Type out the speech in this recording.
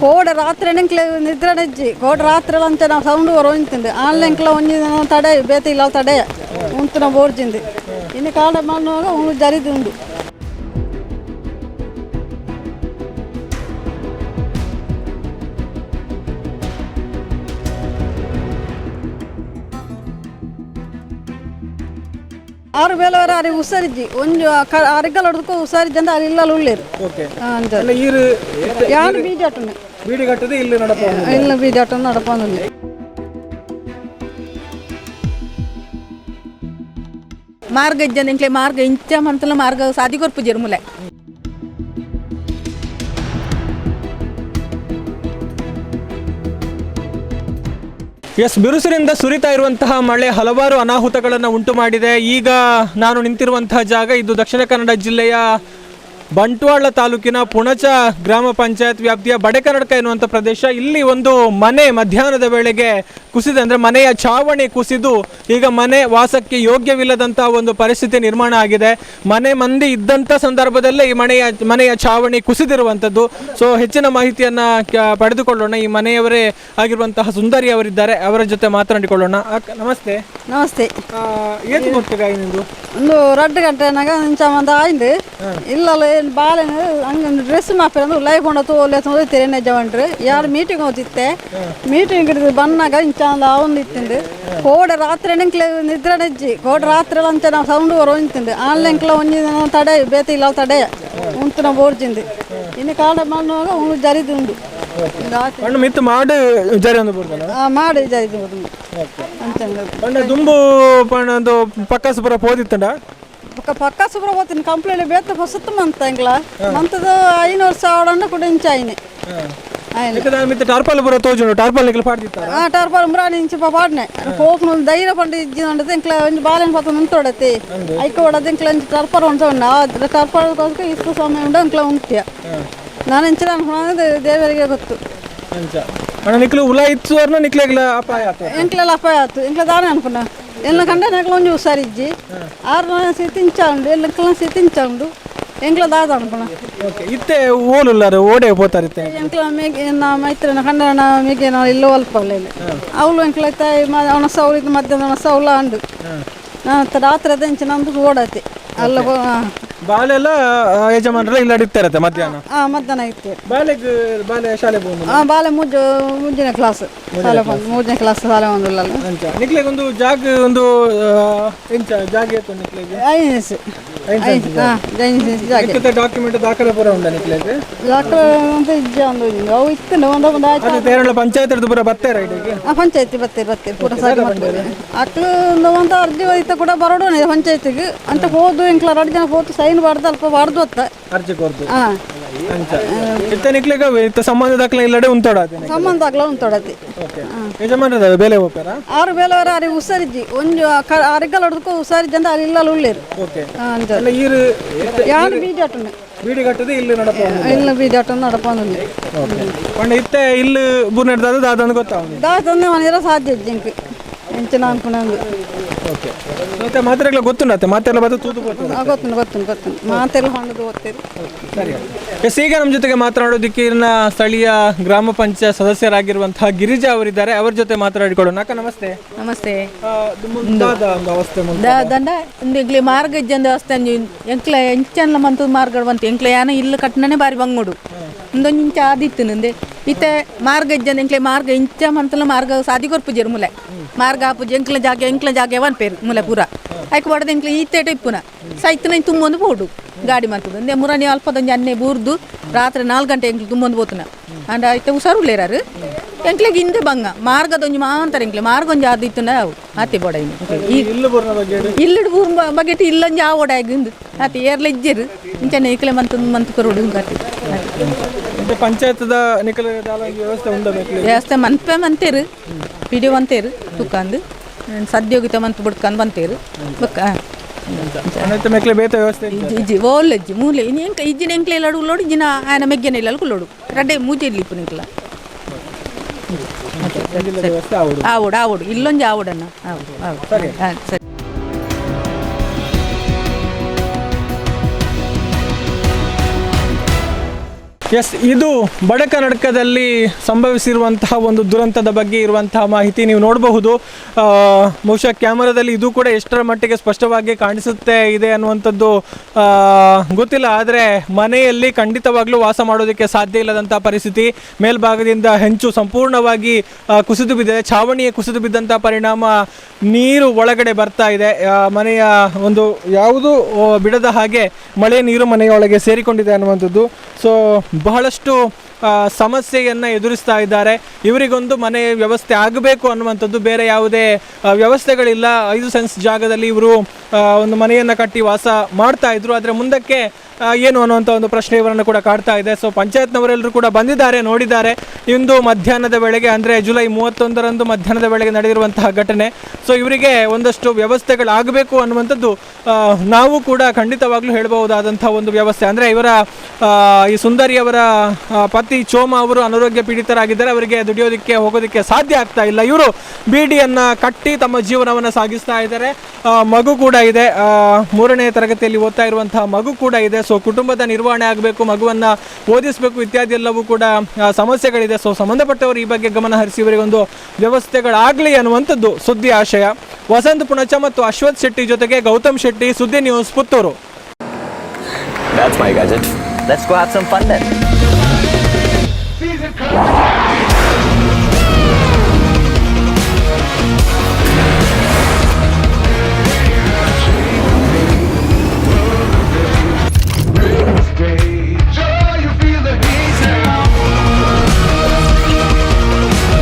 ಕೋಡ ರಾತ್ರಿ ಎಂಕ್ಲೆ ನಿದ್ರೆ ನೆಜ್ಜಿ ಕೋಡ ರಾತ್ರಿ ಅಂಚ ನಾವು ಸೌಂಡ್ ಬರೋ ಒಂತಿಂದು ಆನ್ಲೈನ್ ಎಂಕ್ಲ ಒಂಜಿ ದಿನ ತಡೆ ಬೇತೆ ಇಲ್ಲ ತಡೆ ಉಂತಿನ ಬೋರ್ಜಿಂದು ಇನ್ನು ಕಾಡ ಮಾಡುವಾಗ ಉಂಡು ಜರಿದು ಉಂಡು ಆರು ಬೇಲವರ ಅರಿ ಉಸರಿಜ್ಜಿ ಒಂಜು ಅರಿಗಲ್ ಹೊಡೆದಕ್ಕೂ ಉಸಾರಿಜ್ಜಿ ಅಂತ ಅಲ್ಲಿ ಇಲ್ಲ ಉಳ್ಳೇರು ಓಕೆ ಅಂಜ ಅಲ್ಲ ಈರು ಯಾರು ಬೀಜ ಆಟನೆ ಬೀಡಿ ಕಟ್ಟದೆ ಇಲ್ಲಿ ನಡಪ ಇಲ್ಲ ಬೀಜ ಆಟ ನಡಪಂದು ಮಾರ್ಗ ಇಜ್ಜನ ಇಂಕ್ಲೆ ಮಾರ್ಗ ಇಂಚ ಮಂತಲ ಮಾರ್ಗ ಸಾದಿ ಕೊರ್ಪು ಜರ್ಮುಲೆ ಎಸ್, ಬಿರುಸಿನಿಂದ ಸುರಿತಾ ಇರುವಂತಹ ಮಳೆ ಹಲವಾರು ಅನಾಹುತಗಳನ್ನು ಉಂಟು ಮಾಡಿದೆ. ಈಗ ನಾನು ನಿಂತಿರುವಂತಹ ಜಾಗ ಇದು ದಕ್ಷಿಣ ಕನ್ನಡ ಜಿಲ್ಲೆಯ ಬಂಟ್ವಾಳ ತಾಲೂಕಿನ ಪುಣಚ ಗ್ರಾಮ ಪಂಚಾಯತ್ ವ್ಯಾಪ್ತಿಯ ಬಡೆಕನ್ನಡಕ ಎನ್ನುವಂಥ ಪ್ರದೇಶ. ಇಲ್ಲಿ ಒಂದು ಮನೆ ಮಧ್ಯಾಹ್ನದ ವೇಳೆಗೆ ಕುಸಿದೆ ಅಂದರೆ ಮನೆಯ ಛಾವಣಿ ಕುಸಿದು ಈಗ ಮನೆ ವಾಸಕ್ಕೆ ಯೋಗ್ಯವಿಲ್ಲದಂತಹ ಒಂದು ಪರಿಸ್ಥಿತಿ ನಿರ್ಮಾಣ ಆಗಿದೆ. ಮನೆ ಮಂದಿ ಇದ್ದಂಥ ಸಂದರ್ಭದಲ್ಲೇ ಈ ಮನೆಯ ಮನೆಯ ಛಾವಣಿ ಕುಸಿದಿರುವಂಥದ್ದು. ಸೊ ಹೆಚ್ಚಿನ ಮಾಹಿತಿಯನ್ನು ಪಡೆದುಕೊಳ್ಳೋಣ. ಈ ಮನೆಯವರೇ ಆಗಿರುವಂತಹ ಸುಂದರಿ ಅವರಿದ್ದಾರೆ. ಅವರ ಜೊತೆ ಮಾತನಾಡಿಕೊಳ್ಳೋಣ. ನಮಸ್ತೆ. ನಮಸ್ತೆ. ಏನು ನಿಂದು? ಒಂದು ರಡ್ಡು ಗಂಟೆನಾಗ ಇಂಚ ಮಂದ ಆಯ್ದು ಇಲ್ಲಲ್ಲ ಏನು ಬಾಳೆ ಹಂಗೆ ಡ್ರೆಸ್ ಮಾಪಿ ಅಂದ್ರೆ ಲೈಫ್ ಮಾಡೋದು ತೋಲೆ ನೆಜವಂಡ್ರು ಯಾರು ಮೀಟಿಂಗ್ ಹೋಗ್ತಿತ್ತೆ ಮೀಟಿಂಗ್ ಬಂದಾಗ ಇಂಚ ಅವನು ಇತ್ತಿಂದು. ಕೋಡ ರಾತ್ರಿ ಎಂಕ್ಲೆ ನಿದ್ರೆ ನೆಜ್ಜಿ. ಕೋಡ ರಾತ್ರಿ ಅಂಚ ನಾವು ಸೌಂಡ್ ಬರೋ ಒಂತಿಂದು ಆನ್ಲೈನ್ ಎಂಕ್ಲ ಒಂಜಿ ತಡೆ ಬೇತೆ ಇಲ್ಲ ತಡೆ. ಉಂತು ನಾವು ಬೋರ್ಜಿಂದು ಇನ್ನು ಕಾಡ ಮಾಡುವಾಗ ಉಂಡು ಜರಿದು ಉಂಡು. ಪಂಡ ಮಿತ್ತು ಮಾಡು ಜರಿ ಒಂದು ಆ, ಮಾಡಿ ಜರಿದು ಉಂಡು ಅಂಚಂದು ಪಂಡ ದುಂಬು ಪಂಡ ಒಂದು ಪಕ್ಕ ಪೂರ ಪೋದಿತ್ತಂಡ? ಪಕ್ಕ ಪಕ್ಕ ಸುಬ್ರ ಹೋಗ್ತೀನಿ ಕಂಪ್ಲೇಂಟ್ ಬೇತ ಹೊಸತು ಮಂತ ಎಂಗ್ಲ ಮಂತದ ಐನೂರು ಸಾವಿರ ಕೂಡ ಇಂಚ ಐನೆ ಆಯ್ನೆ ಯಾಕಂದ್ರೆ ಮಿತ್ತು ಟಾರ್ಪಲ್ ಪೂರ ತೋಜುಂಡು ಟಾರ್ಪಲ್ ನಿಕ್ಲು ಪಾಡ್ದಿತ್ತ ಆ ಟಾರ್ಪಲ್ ಮುರಾಣಿ ಇಂಚ ಪಾಡ್ನೆ ಹೋಗ್ನು ಧೈರ್ಯ ಪಂಡ ಇಜ್ಜಿಂಡು ಎಂಕ್ಲ ಒಂದು ಬಾಲೆನ್ ಪತ್ತ ನಿಂತೊಡತಿ ಐಕ ಹೊಡದ ಎಂಕ್ಲ ಒಂದು ಟರ್ಪರ್ ಉಂಟು ಆ ಟರ್ಪರ್ ಇಷ್ಟು ಸಮಯ ಉಂಡು ಎಂಕ್ಲ ಉಂಟ್ಯ ನಾನು ಇಂಚಿನ ಅನ್ಕೊಂಡೆ ದೇವರಿಗೆ ಗೊತ್ತು ಅಂಚ ಅಣ್ಣ ನಿಕ್ಲು ಉಲ ಇತ್ತು ಅರ್ನ ನಿಕ್ಲೆಗ್ಲ ಅಪಾಯ ಆತ ಎಂಕ್ಲೆಲ್ಲ ಅಪಾಯ ಆಯ್ತು ಎಂಕ್ಲ ದಾನೆ ಅನ್ಕೊಂಡ ಎಲ್ಲ ಕಂಡ ನೆಕ್ಲ ಒಂಜಿ ಹುಷಾರಿಜ್ಜಿ ಆರು ಸೇತಿ ಇಂಚ ಉಂಡು ಎಲ್ಲ ಸೇತಿ ಇಂಚ ಉಂಡು ದಾದ ಅನ್ಕೊಂಡ ಓಕೆ ಇತ್ತೆ ಓಲುಲ್ಲಾರು ಓಡೆ ಪೋತಾರಿತ್ತೆ ಎಂಕ್ಲ ಮೇಗೆ ನಾ ಮೈತ್ರನ ಕಂಡನ ಮೇಗೆ ನಾ ಇಲ್ಲ ಅಲ್ಪ ಅವಳು ಎಂಕ್ಲ ತಾಯಿ ಅವನ ಸೌಲಿದ ಮಧ್ಯಾಹ್ನ ಅವನ ಸೌಲ ಅಂಡು ನಾನು ರಾತ್ರಿ ಅದ ಇಂಚ ನಂದು ಓಡಾತಿ ಅಲ್ಲ. ಬಾಲೆಲ್ಲ ಯಜಮಾನರೆಲ್ಲ ಇಲ್ಲಿ ಮಧ್ಯಾಹ್ನ? ಆ ಮಧ್ಯಾಹ್ನ ಇತ್ತು ಬಾಲೆಗೆ ಬಾಲೆ ಶಾಲೆ ಬಂದು ಆ ಬಾಲೆ ಮುಂಜ ಮುಂಜನೆ ಕ್ಲಾಸ್ ಸಾಲ ಬಂದು ಮೂರನೇ ಕ್ಲಾಸ್ ಶಾಲೆ ಒಂದಿಲ್ಲ ಅಂಚ ನಿಕ್ಲೆಗೆ ಒಂದು ಜಾಗ ಒಂದು ಇಂಚ ಜಾಗ ಇತ್ತು ನಿಕ್ಲೆಗೆ? ಐನಸ್ ಡಾಕ್ಯುಮೆಂಟ್ ದಾಖಲೆ ಪೂರ ಅಂತ ಇಜ್ಜ ಆಯ್ತು? ಪಂಚಾಯತ್ ಪೂರ ಆ ಪಂಚಾಯತಿ ಬತ್ತೆ ಬತ್ತೆ ಮಾಡ್ತಾರೆ ಅಂತ ಹೋದು ಎಂಕ್ಲಾರ ಅರ್ಜಿ ಜನ ಹೋತು ಬಾರ್ದು ಅಲ್ಪ ಬಾರ್ದು ಹೊತ್ತ. ಅರ್ಜಿ ಕೊರ್ದು ಹಾಂ. ಇತ್ತ ಸಂಬಂಧ ದಾಖಲೆ ಇಲ್ಲಡೆ ಉಂಟೋಡ ಸಂಬಂಧ ಆಗ್ಲ ಉಂಟೊಡತಿ ಯಜಮಾನದ ಬೇಲೆ ಹೋಗ್ತಾರ? ಆರು ಬೇಲವರ ಅರಿ ಉಸರಿಜ್ಜಿ ಒಂದು ಅರಿಗಲ್ ಹೊಡೆದಕ್ಕೂ ಉಸಾರಿಜ್ಜಿ ಅಂತ ಅಲ್ಲಿ ಇಲ್ಲ ಉಳ್ಳೇರು. ಓಕೆ. ಈರು ಯಾರು ಬೀಜ ಆಟನೆ. ಬೀಡಿ ಕಟ್ಟದೆ ಇಲ್ಲಿ ನಡಪ ಇಲ್ಲ ಬೀಜ ಆಟ ನಡಪಂದು ಓಕೆ. ಪಂಡ ಇತ್ತೆ ಇಲ್ಲಿ ಬೂರ್ ದಾದ ದಾದಂದು ಗೊತ್ತಾವ ದಾದ ತಂದೆ ಮನೆಯರ ಸಾಧ್ಯ ಇಜ್ಜಿ ಇಂಕ್ ಎಂಚಿನ ಅನ್ಕೊಂಡಂದು ಓಕೆ. ಮತ್ತೆ ಮಾತ್ರೆಗಳ ಗೊತ್ತುಂಡತ್ತೆ ಮಾತೆಲ್ಲ ಬರ್ತದೆ ತೂತು ಬರ್ತದೆ ಗೊತ್ತು ಗೊತ್ತು ಗೊತ್ತು ಮಾತೆಲ್ಲ ಹೊಂಡದು ಓದ್ತೀರಿ ಸರಿ. ಎಸ್ ಈಗ ನಮ್ಮ ಜೊತೆಗೆ ಮಾತನಾಡೋದಕ್ಕೆ ಇಲ್ಲಿನ ಸ್ಥಳೀಯ ಗ್ರಾಮ ಪಂಚಾಯತ್ ಸದಸ್ಯರಾಗಿರುವಂತಹ ಗಿರಿಜಾ ಅವರಿದ್ದಾರೆ. ಅವ್ರ ಜೊತೆ ಮಾತನಾಡಿಕೊಳ್ಳೋಣ. ಅಕ್ಕ ನಮಸ್ತೆ. ನಮಸ್ತೆ. ಆ, ಇದು ಮುಂದಾದ ಒಂದು ಅವಸ್ಥೆ ಮುಂದೆ ದ ದಂಡ ಇಂದು ಎಂಕ್ಲೆ ಮಾರ್ಗ ಇಜ್ಜಂದ ಅವಸ್ಥೆ ಎಂಕ್ಲ ಎಂಚನ್ಲ ಮಂತು ಮಾರ್ಗ ಬಂತು. ಎಂಕ್ಲೆ ಯಾನ ಇಲ್ಲ ಕಟ್ನನೆ ಬಾರಿ ಬಂಗುಡು ಒಂದೊಂದು ಇಂಚ ಆದಿತ್ತು ನಂದೆ. ಇತ್ತೆ ಮಾರ್ಗ ಇಜ್ಜಂದ ಎಂಕ್ಲೆ ಮಾರ್ಗ ಇಂಚ ಮಂತಲ ಮಾರ್ಗ ಸಾದಿ ಕೊರ್ಪು ಜೇರು ಮುಲೆ. ಮಾರ್ಗ ಪೂಜೆ ಎಂಕ್ಲ ಜಾಗ ಎಂಕ್ಲ ಜಾಗ ವನ್ ಪೇರು ಮುಲೆ ಪೂರ. ಐಕ್ ಬಡದ ಎಂಕ್ಲೆ ಈತೇಟ ಇಪ್ಪುನ ಸೈತನ ತುಂಬೊಂದು ಬೋಡು ಗಾಡಿ ಮಂತುದು ಇಂದೆ ಮುರನಿ ಅಲ್ಪದೊಂದು ಅನ್ನೆ ಬೂರ್ದು ರಾತ್ರಿ ನಾಲ್ಕು ಗಂಟೆ ಎಂಕ್ಲು ತುಂಬೊಂದು ಬೋತುನ ಅಂಡ ಐತೆ ಹುಷಾರುಳ್ಳೇರಾರು. ಎಂಕ್ಲೆಗೆ ಹಿಂದೆ ಬಂಗ ಮಾರ್ಗದೊಂಜಿ ಮಾಂತರ ಎಂಕ್ಲೆ ಮಾರ್ಗ ಒಂಜಿ ಆದಿತ್ತುನ ಅವು. ಆತಿ ಬೋಡ ಈ ಬೂರ್ ಬಗ್ಗೆ. ಇಲ್ಲಿಡು ಬಗೆಟ್ ಇಲ್ಲೊಂಜಿ ಆ ಓಡಾಗಿಂದು ಆತ ಏರ್ಲ ಇಜ್ಜೆರು. ಇಂಚನೆ ಏಕಲೆ ಮಂತ್ ಮಂತ್ ಕರೋಡು ಹಿಂಗಾತಿ. ಮತ್ತೆ ಪಂಚಾಯತ್ದ ನಿಖಲ ವ್ಯವಸ್ಥೆ ಉಂಡಬೇಕು ವ್ಯವಸ್ಥೆ ಮನ್ಪೆ ಮಂತೇರು ಪಿಡಿ ಒಂತೇರು ತುಕಂದು ಸದ್ಯೋಗಿತ ಮಂತ್ ಬಿಡ್ಕೊಂಡು ಬಂತೇರು ಬಕ್ಕ ಮೆಕ್ಲೆ ಬೇತ ವ್ಯವಸ್ಥೆ ಇಲ್ಲ. ಇಜ್ಜಿ ಇಜ್ಜಿ ಓಲ್ ಇಜ್ಜಿ ಮೂಲೆ ಇಜ್ಜಿನ ಎಂಕ್ಲೆ ಇಲ್ಲಡು ಉಳ್ಳೋಡು ಇಜ್ಜಿನ ಆಯನ ಮೆಗ್ಗೆನ ಇಲ್ಲ ಕುಲ್ಲೋಡು ರಡ್ಡೆ ಮೂಜೆ ಇರ್ಲಿ ಇಪ್ಪು ನಿಂಕ್ಲ. ಇಲ್ಲಿನ ವ್ಯವಸ್ಥೆ ಆವಡು. ಆವೋಡು ಆವೋಡು. ಇಲ್ಲೊಂಜಿ ಆವೋಡನ್ನ. ಆವೋಡು ಆವೋಡು. ಸರಿ. ಎಸ್ ಇದು ಬಡ ಕರ್ನಾಟಕದಲ್ಲಿ ಸಂಭವಿಸಿರುವಂತಹ ಒಂದು ದುರಂತದ ಬಗ್ಗೆ ಇರುವಂತಹ ಮಾಹಿತಿ ನೀವು ನೋಡಬಹುದು. ಬಹುಶಃ ಕ್ಯಾಮರಾದಲ್ಲಿ ಇದು ಕೂಡ ಎಷ್ಟರ ಮಟ್ಟಿಗೆ ಸ್ಪಷ್ಟವಾಗಿ ಕಾಣಿಸುತ್ತೆ ಇದೆ ಅನ್ನುವಂಥದ್ದು ಗೊತ್ತಿಲ್ಲ. ಆದರೆ ಮನೆಯಲ್ಲಿ ಖಂಡಿತವಾಗ್ಲೂ ವಾಸ ಮಾಡೋದಕ್ಕೆ ಸಾಧ್ಯ ಇಲ್ಲದಂಥ ಪರಿಸ್ಥಿತಿ, ಮೇಲ್ಭಾಗದಿಂದ ಹೆಂಚು ಸಂಪೂರ್ಣವಾಗಿ ಕುಸಿದು ಬಿದ್ದಿದೆ. ಛಾವಣಿಯ ಕುಸಿದು ಬಿದ್ದಂಥ ಪರಿಣಾಮ ನೀರು ಒಳಗಡೆ ಬರ್ತಾ ಇದೆ. ಮನೆಯ ಒಂದು ಯಾವುದೂ ಬಿಡದ ಹಾಗೆ ಮಳೆ ನೀರು ಮನೆಯೊಳಗೆ ಸೇರಿಕೊಂಡಿದೆ ಅನ್ನುವಂಥದ್ದು. ಸೊ ಬಹಳಷ್ಟು ಸಮಸ್ಯೆಯನ್ನು ಎದುರಿಸ್ತಾ ಇದ್ದಾರೆ. ಇವರಿಗೊಂದು ಮನೆ ವ್ಯವಸ್ಥೆ ಆಗಬೇಕು ಅನ್ನುವಂಥದ್ದು ಬೇರೆ ಯಾವುದೇ ವ್ಯವಸ್ಥೆಗಳಿಲ್ಲ. ಐದು ಸೆನ್ಸ್ ಜಾಗದಲ್ಲಿ ಇವರು ಒಂದು ಮನೆಯನ್ನು ಕಟ್ಟಿ ವಾಸ ಮಾಡ್ತಾ ಇದ್ರು. ಆದರೆ ಮುಂದಕ್ಕೆ ಏನು ಅನ್ನುವಂಥ ಒಂದು ಪ್ರಶ್ನೆ ಇವರನ್ನು ಕೂಡ ಕಾಡ್ತಾ ಇದೆ. ಸೊ ಪಂಚಾಯತ್ನವರೆಲ್ಲರೂ ಕೂಡ ಬಂದಿದ್ದಾರೆ, ನೋಡಿದ್ದಾರೆ. ಇಂದು ಮಧ್ಯಾಹ್ನದ ವೇಳೆಗೆ, ಅಂದರೆ ಜುಲೈ ಮೂವತ್ತೊಂದರಂದು ಮಧ್ಯಾಹ್ನದ ವೇಳೆಗೆ ನಡೆದಿರುವಂತಹ ಘಟನೆ. ಸೊ ಇವರಿಗೆ ಒಂದಷ್ಟು ವ್ಯವಸ್ಥೆಗಳಾಗಬೇಕು ಅನ್ನುವಂಥದ್ದು ನಾವು ಕೂಡ ಖಂಡಿತವಾಗ್ಲೂ ಹೇಳಬಹುದಾದಂಥ ಒಂದು ವ್ಯವಸ್ಥೆ. ಅಂದರೆ ಇವರ ಈ ಸುಂದರಿ ಅವರ ಪತಿ ಚೋಮ ಅವರು ಅನಾರೋಗ್ಯ ಪೀಡಿತರಾಗಿದ್ದಾರೆ. ಅವರಿಗೆ ದುಡಿಯೋದಕ್ಕೆ, ಹೋಗೋದಕ್ಕೆ ಸಾಧ್ಯ ಆಗ್ತಾ ಇಲ್ಲ. ಇವರು ಬೀಡಿಯನ್ನು ಕಟ್ಟಿ ತಮ್ಮ ಜೀವನವನ್ನು ಸಾಗಿಸ್ತಾ ಇದ್ದಾರೆ. ಮಗು ಕೂಡ ಇದೆ. ಮೂರನೇ ತರಗತಿಯಲ್ಲಿ ಓದ್ತಾ ಇರುವಂತಹ ಮಗು ಕೂಡ ಇದೆ. ಸೊ ಕುಟುಂಬದ ನಿರ್ವಹಣೆ ಆಗಬೇಕು ಮಗುವನ್ನು ಓದಿಸಬೇಕು ಇತ್ಯಾದಿ ಎಲ್ಲವೂ ಕೂಡ ಆ, ಸಮಸ್ಯೆಗಳಿದೆ ಸೊ ಸಂಬಂಧಪಟ್ಟವರು ಈ ಬಗ್ಗೆ ಗಮನ ಹರಿಸಿ ಇವರಿಗೊಂದು ವ್ಯವಸ್ಥೆಗಳಾಗಲಿ ಅನ್ನುವಂಥದ್ದು ಸುದ್ದಿ ಆಶಯ ವಸಂತ್ ಪುಣಚ ಮತ್ತು ಅಶ್ವಥ್ ಶೆಟ್ಟಿ ಜೊತೆಗೆ ಗೌತಮ್ ಶೆಟ್ಟಿ ಸುದ್ದಿ news Puttur That's my gadget. Let's go have some fun then.